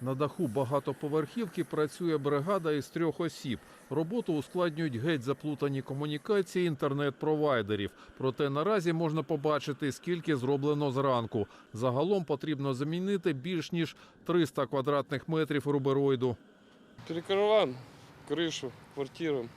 На даху багатоповерхівки працює бригада із трьох осіб. Роботу ускладнюють геть заплутані комунікації інтернет-провайдерів. Проте наразі можна побачити, скільки зроблено зранку. Загалом потрібно замінити більш ніж 300 квадратних метрів рубероїду. Перекрываем крышу, квартиру,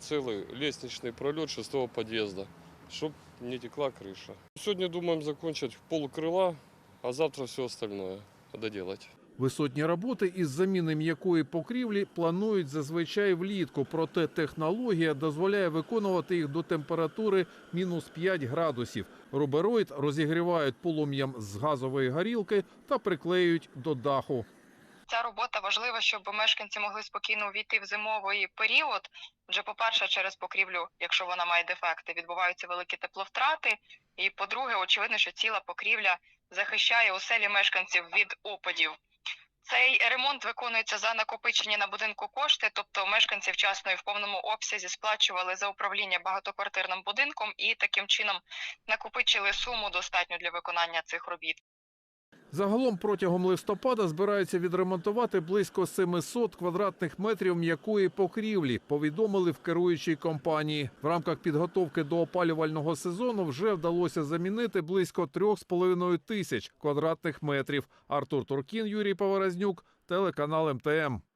целый лестничный пролет шестого подъезда, чтобы не текла крыша. Сегодня думаем закончить пол крыла, а завтра все остальное доделать. Висотні роботи із заміни м'якої покрівлі планують зазвичай влітку, проте технологія дозволяє виконувати їх до температури мінус 5 градусів. Рубероїд розігрівають полум'ям з газової горілки та приклеюють до даху. Ця робота важлива, щоб мешканці могли спокійно увійти в зимовий період. Вже, по-перше, через покрівлю, якщо вона має дефекти, відбуваються великі тепловтрати. І по-друге, очевидно, що ціла покрівля захищає оселі мешканців від опадів. Цей ремонт виконується за накопичені на будинку кошти, тобто мешканці вчасно і в повному обсязі сплачували за управління багатоквартирним будинком і таким чином накопичили суму достатню для виконання цих робіт. Загалом протягом листопада збираються відремонтувати близько 700 квадратних метрів м'якої покрівлі. Повідомили в керуючій компанії. В рамках підготовки до опалювального сезону вже вдалося замінити близько 3,5 тисяч квадратних метрів. Артур Туркін, Юрій Поворознюк, телеканал МТМ.